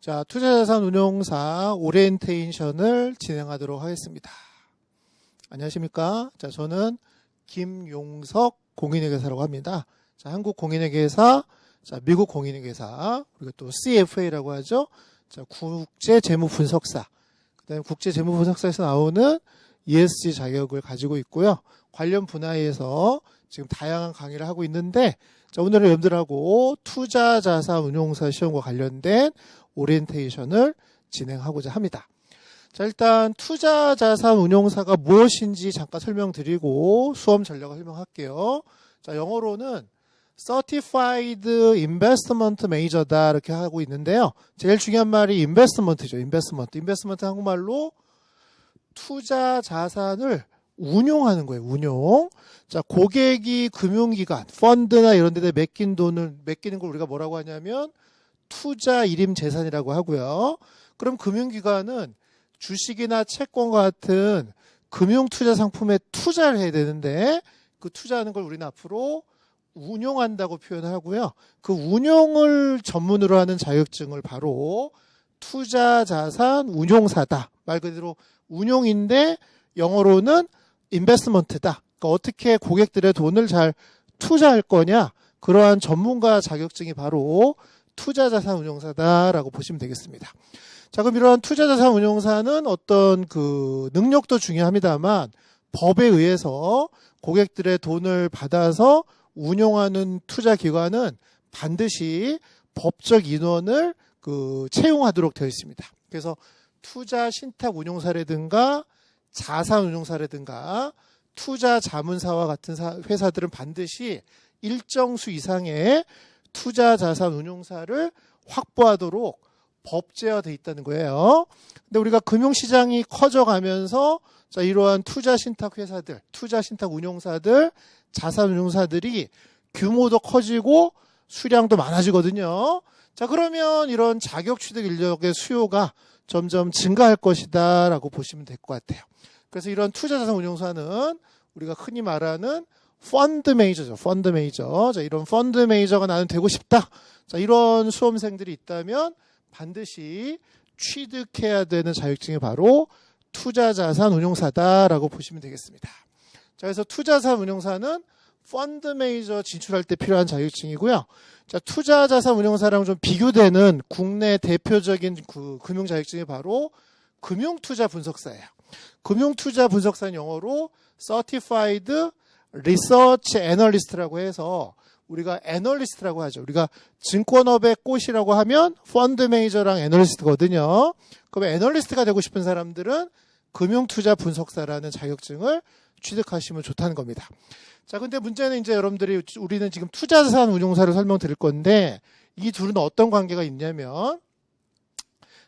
자, 투자자산 운용사 오리엔테이션을 진행하도록 하겠습니다. 안녕하십니까? 자, 저는 김용석 공인회계사라고 합니다. 자, 한국 공인회계사, 자, 미국 공인회계사, 그리고 또 CFA라고 하죠. 자, 국제 재무 분석사. 그다음에 국제 재무 분석사에서 나오는 ESG 자격을 가지고 있고요. 관련 분야에서 지금 다양한 강의를 하고 있는데 자, 오늘은 여러분들하고 투자 자산 운용사 시험과 관련된 오리엔테이션을 진행하고자 합니다. 자, 일단 투자 자산 운용사가 무엇인지 잠깐 설명드리고 수험 전략을 설명할게요. 자, 영어로는 Certified Investment Manager다 이렇게 하고 있는데요. 제일 중요한 말이 investment죠. investment. investment 한국말로 투자 자산을 운용하는 거예요. 운용. 자, 고객이 금융기관, 펀드나 이런 데에 맡긴 돈을 맡기는 걸 우리가 뭐라고 하냐면 투자 일임 재산이라고 하고요. 그럼 금융기관은 주식이나 채권과 같은 금융 투자 상품에 투자를 해야 되는데 그 투자하는 걸 우리는 앞으로 운용한다고 표현하고요. 그 운용을 전문으로 하는 자격증을 바로 투자 자산 운용사다. 말 그대로 운용인데 영어로는 인베스먼트다. 그러니까 어떻게 고객들의 돈을 잘 투자할 거냐 그러한 전문가 자격증이 바로 투자자산 운용사다라고 보시면 되겠습니다. 자 그럼 이러한 투자자산 운용사는 어떤 그 능력도 중요합니다만 법에 의해서 고객들의 돈을 받아서 운용하는 투자 기관은 반드시 법적 인원을 그 채용하도록 되어 있습니다. 그래서 투자 신탁 운용사라든가 자산 운용사라든가 투자 자문사와 같은 회사들은 반드시 일정 수 이상의 투자 자산 운용사를 확보하도록 법제화돼 있다는 거예요. 근데 우리가 금융시장이 커져가면서 자, 이러한 투자 신탁 회사들, 투자 신탁 운용사들, 자산 운용사들이 규모도 커지고 수량도 많아지거든요. 자, 그러면 이런 자격 취득 인력의 수요가 점점 증가할 것이다라고 보시면 될 것 같아요. 그래서 이런 투자 자산 운용사는 우리가 흔히 말하는 펀드 메이저죠. 펀드 메이저. 자, 이런 펀드 메이저가 나는 되고 싶다. 자, 이런 수험생들이 있다면 반드시 취득해야 되는 자격증이 바로 투자자산 운용사다라고 보시면 되겠습니다. 자, 그래서 투자자산 운용사는 펀드 메이저 진출할 때 필요한 자격증이고요. 자, 투자자산 운용사랑 좀 비교되는 국내 대표적인 그 금융 자격증이 바로 금융투자 분석사예요. 금융투자 분석사는 영어로 Certified Research Analyst라고 해서 우리가 애널리스트라고 하죠. 우리가 증권업의 꽃이라고 하면 펀드 메이저랑 애널리스트거든요. 그럼 애널리스트가 되고 싶은 사람들은 금융투자 분석사라는 자격증을 취득하시면 좋다는 겁니다. 자, 근데 문제는 이제 여러분들이 우리는 지금 투자자산 운용사를 설명드릴 건데 이 둘은 어떤 관계가 있냐면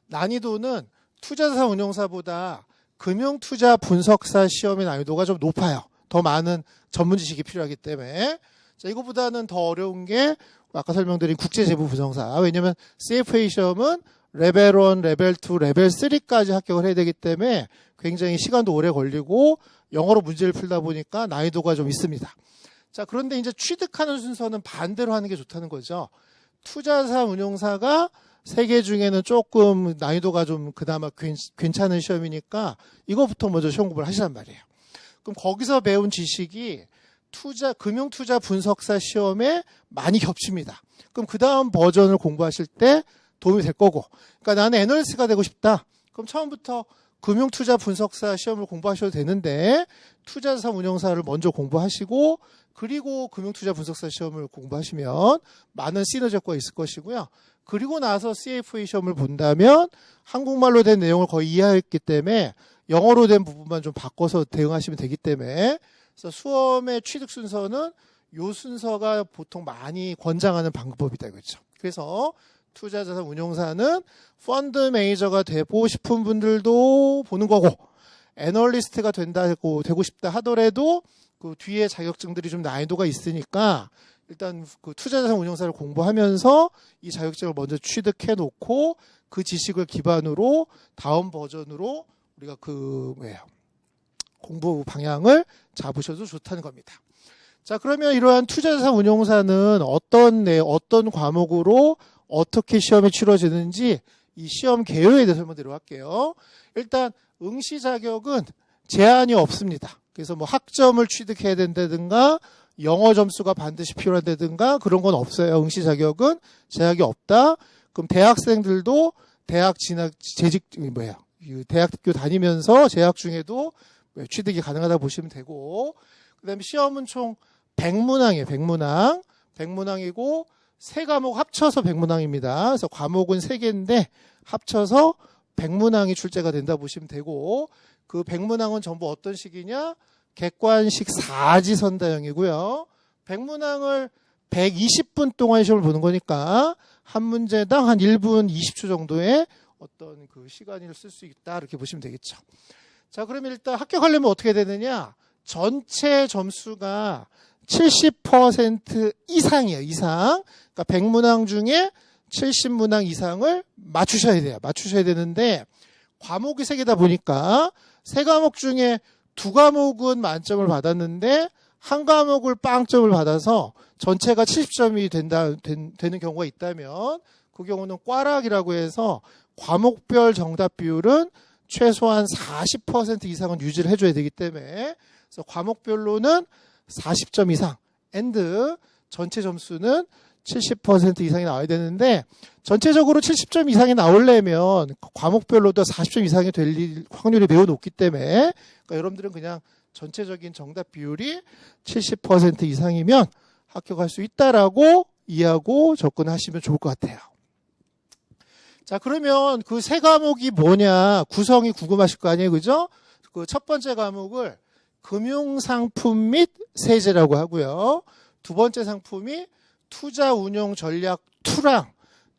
난이도는 투자자산 운용사보다 금융투자 분석사 시험의 난이도가 좀 높아요. 더 많은 전문 지식이 필요하기 때문에 자, 이거보다는 더 어려운 게 아까 설명드린 국제재무 분석사. 왜냐면 CFA 시험은 레벨 1, 레벨 2, 레벨 3까지 합격을 해야 되기 때문에 굉장히 시간도 오래 걸리고 영어로 문제를 풀다 보니까 난이도가 좀 있습니다. 자, 그런데 이제 취득하는 순서는 반대로 하는 게 좋다는 거죠. 투자사 운용사가 세계 중에는 조금 난이도가 좀 그나마 괜찮은 시험이니까 이거부터 먼저 시험 공부를 하시란 말이에요. 그럼 거기서 배운 지식이 투자 금융 투자 분석사 시험에 많이 겹칩니다. 그럼 그 다음 버전을 공부하실 때 도움이 될 거고. 그러니까 나는 애널리스트가 되고 싶다. 그럼 처음부터 금융 투자 분석사 시험을 공부하셔도 되는데 투자사 운영사를 먼저 공부하시고 그리고 금융 투자 분석사 시험을 공부하시면 많은 시너지 효과가 있을 것이고요. 그리고 나서 CFA 시험을 본다면 한국말로 된 내용을 거의 이해했기 때문에 영어로 된 부분만 좀 바꿔서 대응하시면 되기 때문에 그래서 수험의 취득 순서는 요 순서가 보통 많이 권장하는 방법이다 그렇죠. 그래서 투자자산 운용사는 펀드 메이저가 되고 싶은 분들도 보는 거고 애널리스트가 된다고 되고 싶다 하더라도 그 뒤에 자격증들이 좀 난이도가 있으니까 일단 그 투자자산 운용사를 공부하면서 이 자격증을 먼저 취득해 놓고 그 지식을 기반으로 다음 버전으로 우리가 그 뭐예요 공부 방향을 잡으셔도 좋다는 겁니다. 자 그러면 이러한 투자자산 운용사는 어떤 내 어떤 과목으로 어떻게 시험이 치러지는지 이 시험 개요에 대해서 설명드리도록 할게요. 일단 응시 자격은 제한이 없습니다. 그래서 뭐 학점을 취득해야 된다든가 영어 점수가 반드시 필요하다든가 그런 건 없어요. 응시 자격은 제약이 없다. 그럼 대학생들도 대학 진학 재직 뭐야 이 대학교 다니면서 재학 중에도 취득이 가능하다 보시면 되고 그다음에 시험은 총 100문항이에요. 100문항. 100문항이고 세 과목 합쳐서 100문항입니다. 그래서 과목은 세 개인데 합쳐서 100문항이 출제가 된다 보시면 되고 그 100문항은 전부 어떤 식이냐? 객관식 사지선다형이고요. 100문항을 120분 동안 시험을 보는 거니까 한 문제당 한 1분 20초 정도의 어떤 그 시간을 쓸 수 있다 이렇게 보시면 되겠죠. 자, 그러면 일단 합격하려면 어떻게 되느냐? 전체 점수가 70% 이상이에요. 이상. 그러니까 100문항 중에 70문항 이상을 맞추셔야 돼요. 맞추셔야 되는데 과목이 세 개다 보니까 세 과목 중에 두 과목은 만점을 받았는데 한 과목을 빵점을 받아서 전체가 70점이 된다 된, 되는 경우가 있다면 그 경우는 꽈락이라고 해서 과목별 정답 비율은 최소한 40% 이상은 유지를 해줘야 되기 때문에 그래서 과목별로는 40점 이상 엔드 전체 점수는 70% 이상이 나와야 되는데 전체적으로 70점 이상이 나오려면 과목별로도 40점 이상이 될 일- 확률이 매우 높기 때문에 그러니까 여러분들은 그냥 전체적인 정답 비율이 70% 이상이면 합격할 수 있다라고 이해하고 접근하시면 좋을 것 같아요. 자, 그러면 그 세 과목이 뭐냐 구성이 궁금하실 거 아니에요, 그죠? 그 첫 번째 과목을 금융상품 및 세제라고 하고요. 두 번째 상품이 투자 운용 전략 투랑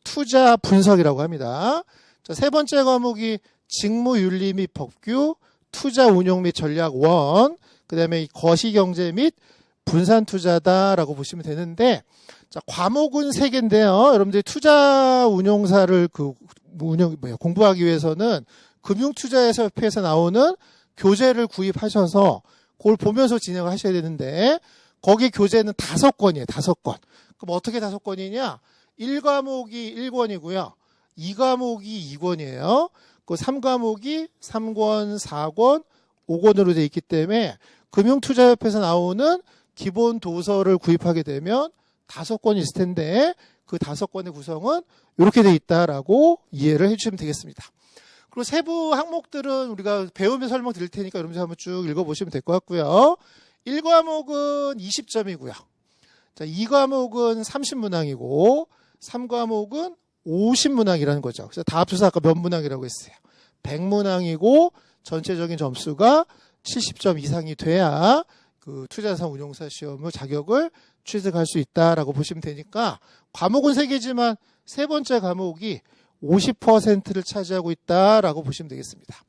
투자 분석이라고 합니다. 자, 세 번째 과목이 직무윤리 및 법규 투자 운용 및 전략 원 그 다음에 거시경제 및 분산 투자다라고 보시면 되는데 자, 과목은 세 개인데요. 여러분들이 투자 운용사를 그 운영 뭐야 공부하기 위해서는 금융투자협회에서 나오는 교재를 구입하셔서 그걸 보면서 진행을 하셔야 되는데 거기 교재는 다섯 권이에요. 다섯 권. 그럼 어떻게 다섯 권이냐? 1과목이 1권이고요. 2과목이 2권이에요. 그 3과목이 3권, 4권, 5권으로 되어 있기 때문에 금융투자협회에서 나오는 기본 도서를 구입하게 되면 다섯 권이 있을 텐데 그 다섯 권의 구성은 이렇게 돼 있다라고 이해를 해주시면 되겠습니다. 그리고 세부 항목들은 우리가 배우면 설명 드릴 테니까 여러분들 한번 쭉 읽어보시면 될 것 같고요. 1과목은 20점이고요. 자, 2과목은 30문항이고 3과목은 50문항이라는 거죠. 그래서 다 합쳐서 아까 몇 문항이라고 했어요. 100문항이고 전체적인 점수가 70점 이상이 돼야 그 투자산 운용사 시험을 자격을 취득할 수 있다라고 보시면 되니까 과목은 세 개지만 세 번째 과목이 50%를 차지하고 있다라고 보시면 되겠습니다.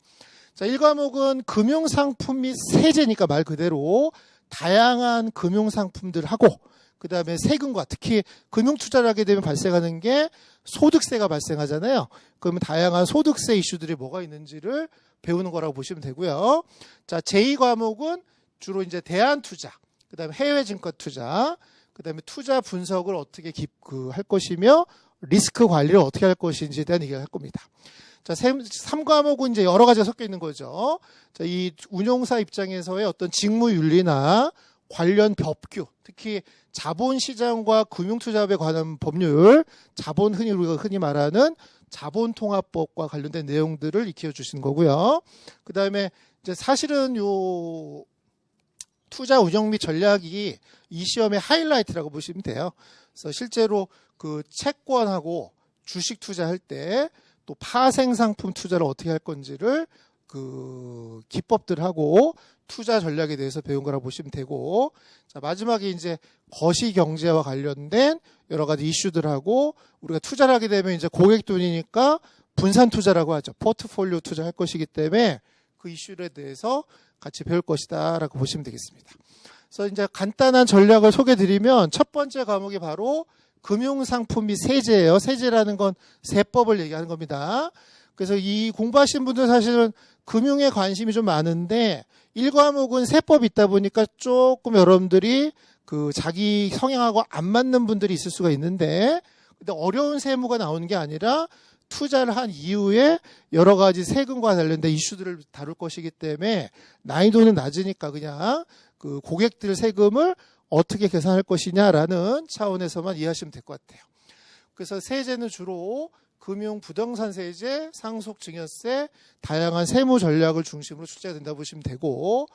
자, 1과목은 금융상품 및 세제니까 말 그대로 다양한 금융상품들 하고 그 다음에 세금과 특히 금융투자를 하게 되면 발생하는 게 소득세가 발생하잖아요. 그러면 다양한 소득세 이슈들이 뭐가 있는지를 배우는 거라고 보시면 되고요. 자, 제2과목은 주로 이제 대안 투자, 그 다음에 해외 증권 투자, 그 다음에 투자 분석을 어떻게 기, 그, 할 것이며 리스크 관리를 어떻게 할 것인지에 대한 얘기를 할 겁니다. 자, 3과목은 이제 여러 가지가 섞여 있는 거죠. 자, 이 운용사 입장에서의 어떤 직무 윤리나 관련 법규, 특히 자본시장과 금융투자업에 관한 법률, 자본 흔히 우리가 흔히 말하는 자본통합법과 관련된 내용들을 익혀 주신 거고요. 그 다음에 이제 사실은 요 투자 운영 및 전략이 이 시험의 하이라이트라고 보시면 돼요. 그래서 실제로 그 채권하고 주식 투자할 때 또 파생 상품 투자를 어떻게 할 건지를 그 기법들하고 투자 전략에 대해서 배운 거라고 보시면 되고 자 마지막에 이제 거시 경제와 관련된 여러 가지 이슈들하고 우리가 투자를 하게 되면 이제 고객 돈이니까 분산 투자라고 하죠. 포트폴리오 투자할 것이기 때문에 그 이슈에 대해서 같이 배울 것이다 라고 보시면 되겠습니다. 그래서 이제 간단한 전략을 소개해 드리면 첫 번째 과목이 바로 금융상품 및 세제예요. 세제라는 건 세법을 얘기하는 겁니다. 그래서 이 공부하신 분들 사실은 금융에 관심이 좀 많은데 1과목은 세법이 있다 보니까 조금 여러분들이 그 자기 성향하고 안 맞는 분들이 있을 수가 있는데 근데 어려운 세무가 나오는 게 아니라 투자를 한 이후에 여러 가지 세금과 관련된 이슈들을 다룰 것이기 때문에 난이도는 낮으니까 그냥 그 고객들 세금을 어떻게 계산할 것이냐라는 차원에서만 이해하시면 될 것 같아요. 그래서 세제는 주로 금융 부동산 세제, 상속 증여세, 다양한 세무 전략을 중심으로 출제가 된다 보시면 되고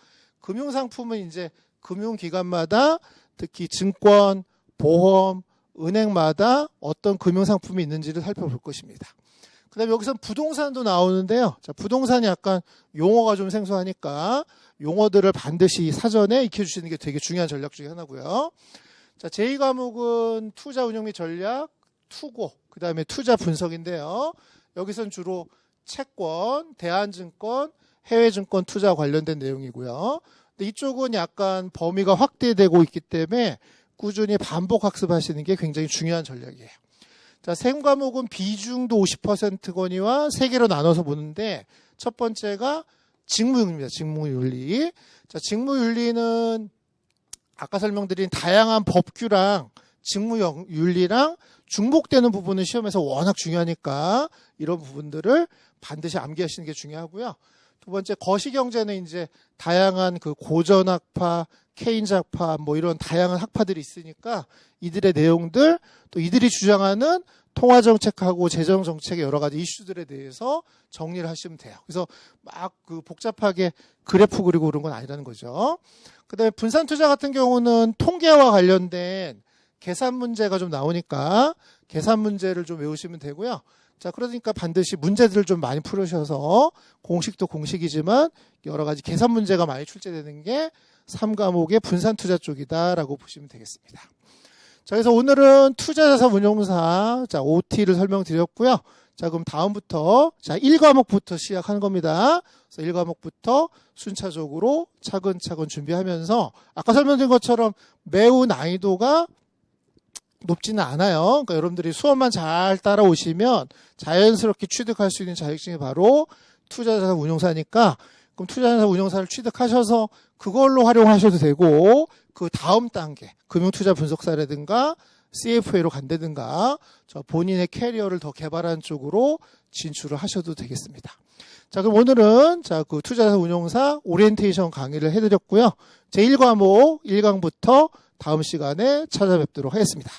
금융 상품은 이제 금융 기관마다 특히 증권, 보험, 은행마다 어떤 금융 상품이 있는지를 살펴볼 것입니다. 그다음에 여기서 부동산도 나오는데요. 자, 부동산이 약간 용어가 좀 생소하니까 용어들을 반드시 사전에 익혀 주시는 게 되게 중요한 전략 중에 하나고요. 자, 제2 과목은 투자 운용 및 전략, 투고, 그다음에 투자 분석인데요. 여기선 주로 채권, 대한증권, 해외증권 투자 관련된 내용이고요. 근데 이쪽은 약간 범위가 확대되고 있기 때문에 꾸준히 반복 학습하시는 게 굉장히 중요한 전략이에요. 자, 생 과목은 비중도 50%거니와 세 개로 나눠서 보는데 첫 번째가 직무윤리입니다. 직무윤리. 자, 직무윤리는 아까 설명드린 다양한 법규랑 직무윤리랑 중복되는 부분은 시험에서 워낙 중요하니까 이런 부분들을 반드시 암기하시는 게 중요하고요. 두 번째 거시경제는 이제 다양한 그 고전학파, 케인작파 뭐 이런 다양한 학파들이 있으니까 이들의 내용들 또 이들이 주장하는 통화 정책하고 재정 정책의 여러 가지 이슈들에 대해서 정리를 하시면 돼요. 그래서 막 그 복잡하게 그래프 그리고 그런 건 아니라는 거죠. 그다음에 분산 투자 같은 경우는 통계와 관련된 계산 문제가 좀 나오니까 계산 문제를 좀 외우시면 되고요. 자, 그러니까 반드시 문제들을 좀 많이 풀으셔서 공식도 공식이지만 여러 가지 계산 문제가 많이 출제되는 게 3과목의 분산 투자 쪽이다라고 보시면 되겠습니다. 자, 그래서 오늘은 투자자산 운용사, 자, OT를 설명드렸고요. 자, 그럼 다음부터, 자, 1과목부터 시작하는 겁니다. 그래서 1과목부터 순차적으로 차근차근 준비하면서, 아까 설명드린 것처럼 매우 난이도가 높지는 않아요. 그러니까 여러분들이 수업만 잘 따라오시면 자연스럽게 취득할 수 있는 자격증이 바로 투자자산 운용사니까 그럼 투자자산 운용사를 취득하셔서 그걸로 활용하셔도 되고 그 다음 단계 금융투자 분석사라든가 CFA로 간다든가 저 본인의 캐리어를 더 개발하는 쪽으로 진출을 하셔도 되겠습니다. 자, 그럼 오늘은 자, 그 투자자산 운용사 오리엔테이션 강의를 해드렸고요. 제1과목 1강부터 다음 시간에 찾아뵙도록 하겠습니다.